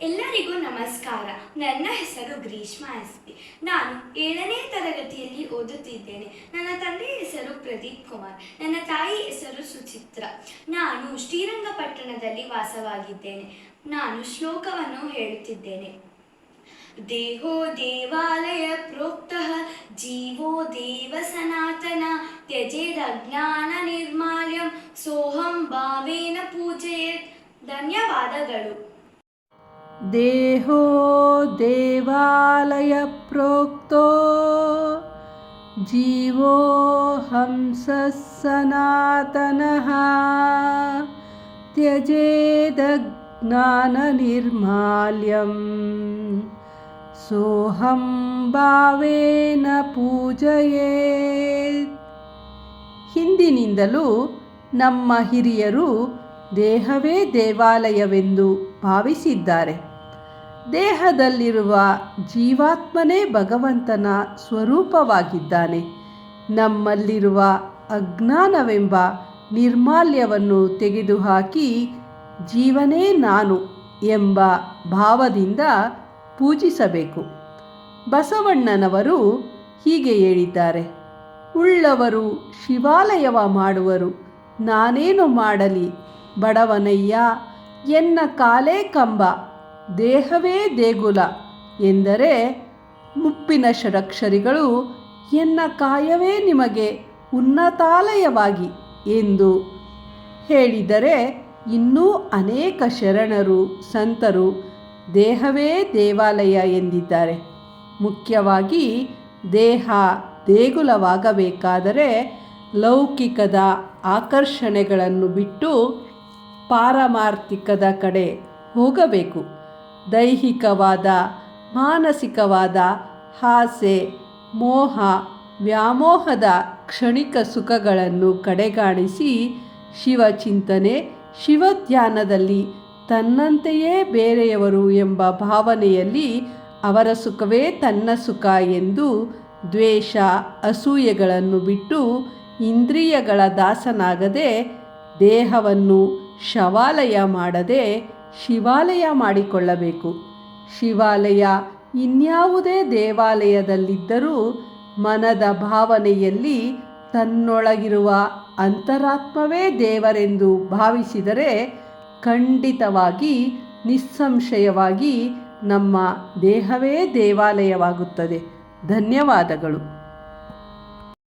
ಎಲ್ಲರಿಗೂ ನಮಸ್ಕಾರ. ನನ್ನ ಹೆಸರು ಗ್ರೀಷ್ಮಾ ಅಸ್ತಿ ನಾನು ಏಳನೇ ತರಗತಿಯಲ್ಲಿ ಓದುತ್ತಿದ್ದೇನೆ. ನನ್ನ ತಂದೆಯ ಹೆಸರು ಪ್ರದೀಪ್ ಕುಮಾರ್. ನನ್ನ ತಾಯಿ ಹೆಸರು ಸುಚಿತ್ರ. ನಾನು ಶ್ರೀರಂಗಪಟ್ಟಣದಲ್ಲಿ ವಾಸವಾಗಿದ್ದೇನೆ. ನಾನು ಶ್ಲೋಕವನ್ನು ಹೇಳುತ್ತಿದ್ದೇನೆ. ದೇಹೋ ದೇವಾಲಯ ಪ್ರೋಕ್ತ, ಜೀವೋ ದೇವ ಸನಾತನ, ತ್ಯಜೇದ ಜ್ಞಾನ ನಿರ್ಮಾಲ್ಯಂ, ಸೋಹಂ ಭಾವೇನ ಪೂಜೆಯೇತ್. ಧನ್ಯವಾದಗಳು. देहो देवालयप्रोक्तो जीवो हंसः सनातनः त्यजेदज्ञाननिर्माल्यं सोऽहं भावेन पूजयेत् ಹಿಂದಿನಿಂದಲೂ ನಮ್ಮ ಹಿರಿಯರು ದೇಹವೇ ದೇವಾಲಯವೆಂದು ಭಾವಿಸಿದ್ದಾರೆ ದೇಹದಲ್ಲಿರುವ ಜೀವಾತ್ಮನೇ ಭಗವಂತನ ಸ್ವರೂಪವಾಗಿದ್ದಾನೆ. ನಮ್ಮಲ್ಲಿರುವ ಅಜ್ಞಾನವೆಂಬ ನಿರ್ಮಾಲ್ಯವನ್ನು ತೆಗೆದುಹಾಕಿ ಜೀವನೇ ನಾನು ಎಂಬ ಭಾವದಿಂದ ಪೂಜಿಸಬೇಕು. ಬಸವಣ್ಣನವರು ಹೀಗೆ ಹೇಳಿದ್ದಾರೆ. ಉಳ್ಳವರು ಶಿವಾಲಯವ ಮಾಡುವರು. ನಾನೇನು ಮಾಡಲಿ ಬಡವನಯ್ಯ, ಎನ್ನ ಕಾಲೇ ಕಂಬ. ದೇಹವೇ ದೇಗುಲ ಎಂದರೆ ಮುಪ್ಪಿನ ಷಡಕ್ಷರಿಗಳು ಎನ್ನ ಕಾಯವೇ ನಿಮಗೆ ಉನ್ನತಾಲಯವಾಗಿ ಎಂದು ಹೇಳಿದರೆ ಇನ್ನೂ ಅನೇಕ ಶರಣರು, ಸಂತರು ದೇಹವೇ ದೇವಾಲಯ ಎಂದಿದ್ದಾರೆ. ಮುಖ್ಯವಾಗಿ ದೇಹ ದೇಗುಲವಾಗಬೇಕಾದರೆ ಲೌಕಿಕದ ಆಕರ್ಷಣೆಗಳನ್ನು ಬಿಟ್ಟು ಪಾರಮಾರ್ಥಿಕದ ಕಡೆ ಹೋಗಬೇಕು. ದೈಹಿಕವಾದ, ಮಾನಸಿಕವಾದ ಹಾಸೆ, ಮೋಹ, ವ್ಯಾಮೋಹದ ಕ್ಷಣಿಕ ಸುಖಗಳನ್ನು ಕಡೆಗಾಣಿಸಿ ಶಿವಚಿಂತನೆ, ಶಿವಧ್ಯಾನದಲ್ಲಿ ತನ್ನಂತೆಯೇ ಬೇರೆಯವರು ಎಂಬ ಭಾವನೆಯಲ್ಲಿ ಅವರ ಸುಖವೇ ತನ್ನ ಸುಖ ಎಂದು ದ್ವೇಷ, ಅಸೂಯೆಗಳನ್ನು ಬಿಟ್ಟು ಇಂದ್ರಿಯಗಳ ದಾಸನಾಗದೆ ದೇಹವನ್ನು ಶವಾಲಯ ಮಾಡದೆ ಶಿವಾಲಯ ಮಾಡಿಕೊಳ್ಳಬೇಕು. ಶಿವಾಲಯ ಇನ್ಯಾವುದೇ ದೇವಾಲಯದಲ್ಲಿದ್ದರೂ ಮನದ ಭಾವನೆಯಲ್ಲಿ ತನ್ನೊಳಗಿರುವ ಅಂತರಾತ್ಮವೇ ದೇವರೆಂದು ಭಾವಿಸಿದರೆ ಖಂಡಿತವಾಗಿ ನಿಸ್ಸಂಶಯವಾಗಿ ನಮ್ಮ ದೇಹವೇ ದೇವಾಲಯವಾಗುತ್ತದೆ. ಧನ್ಯವಾದಗಳು.